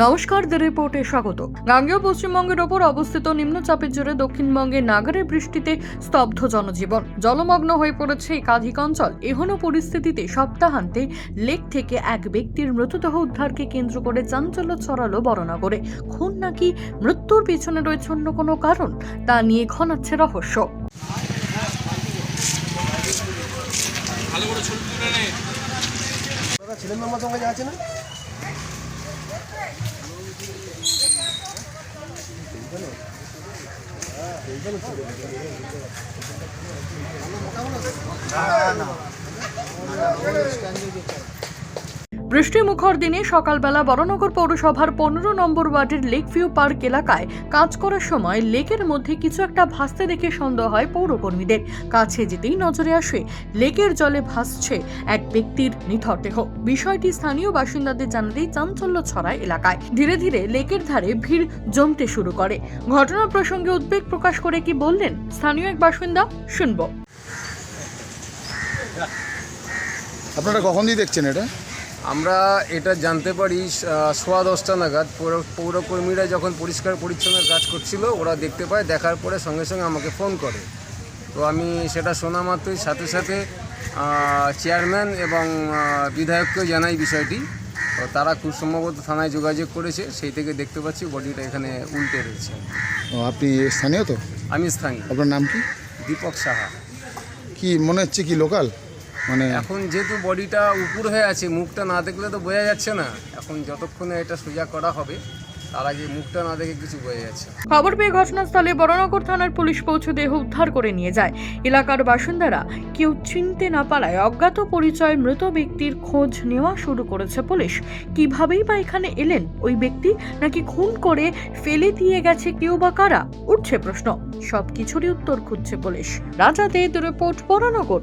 নমস্কার দ্য রিপোর্টে স্বাগত। গাঙ্গেয় পশ্চিমবঙ্গের ওপর অবস্থিত নিম্নচাপের জোরে দক্ষিণবঙ্গে নাগারের বৃষ্টিতে স্তব্ধ জনজীবন। জলমগ্ন হয়ে পড়েছে একাধিক অঞ্চল। এহনো পরিস্থিতিতে সপ্তাহান্তে লেক থেকে এক ব্যক্তির মৃতদেহ উদ্ধারকে কেন্দ্র করে চাঞ্চল্য ছড়ালো বড়নগরে। খুন নাকি মৃত্যুর পিছনে রয়েছে অন্য কোনো কারণ? তা নিয়ে ঘনাচ্ছে রহস্য। ছেলের নাম্বার তোমার কাছে আছে না? বৃষ্টি মুখর দিনে সকালবেলা বড়নগর পৌরসভার পনেরো নম্বর ওয়ার্ডের লেক ভিউ পার্ক এলাকায় কাজ করার সময় লেকের মধ্যে কিছু একটা ভাসতে দেখে সন্দেহ হয় পৌরকর্মীদের। কাছে যেতেই নজরে আসে, লেকের জলে ভাসছে এক ব্যক্তির নিথর দেহ। বিষয়টি স্থানীয় বাসিন্দাদের জানাতেই চাঞ্চল্য ছড়ায় এলাকায়। ধীরে ধীরে লেকের ধারে ভিড় জমতে শুরু করে। ঘটনা প্রসঙ্গে উদ্বেগ প্রকাশ করে কি বললেন স্থানীয় এক বাসিন্দা, শুনব। আপনারা কখন দিয়ে দেখছেন এটা? আমরা এটা জানতে পারি সোয়া দশটা নাগাদ পৌর- পৌরকর্মীরা যখন পরিষ্কার পরিচ্ছন্ন কাজ করছিল ওরা দেখতে পায় দেখার পরে সঙ্গে সঙ্গে আমাকে ফোন করে। তো আমি সেটা শোনা মাত্রই সাথে সাথে চেয়ারম্যান এবং বিধায়ককেও জানাই বিষয়টি। তো তারা খুব সম্ভবত থানায় যোগাযোগ করেছে সেই থেকে দেখতে পাচ্ছি বডিটা এখানে উল্টে রয়েছে। আপনি স্থানীয় তো? আমি স্থানীয়। আপনার নাম কি? দীপক সাহা। কি মনে হচ্ছে কি লোকাল? মানে এখন যেহেতু বডিটা উপর হয়ে আছে মুখটা না দেখলে তো বোঝা যাচ্ছে না। এখন যতক্ষণে এটা সোজা করা হবে তার আগে মুখটা না দেখে কিছু বোঝা যাচ্ছে। খবর পেয়ে ঘটনাস্থলে বড়নগর থানার পুলিশ পৌঁছে দেহ উদ্ধার করে নিয়ে যায়। এলাকার বাসিন্দারা কেউ চিনতে না পারায় অজ্ঞাত পরিচয় মৃত ব্যক্তির খোঁজ নেওয়া শুরু করেছে পুলিশ। কিভাবেই বা এখানে এলেন ওই ব্যক্তি নাকি খুন করে ফেলে দিয়ে গেছে কেউ বা কারা? উঠছে প্রশ্ন। সবকিছুরই উত্তর খুঁজছে পুলিশ। রাজা দে রিপোর্ট বড়নগর।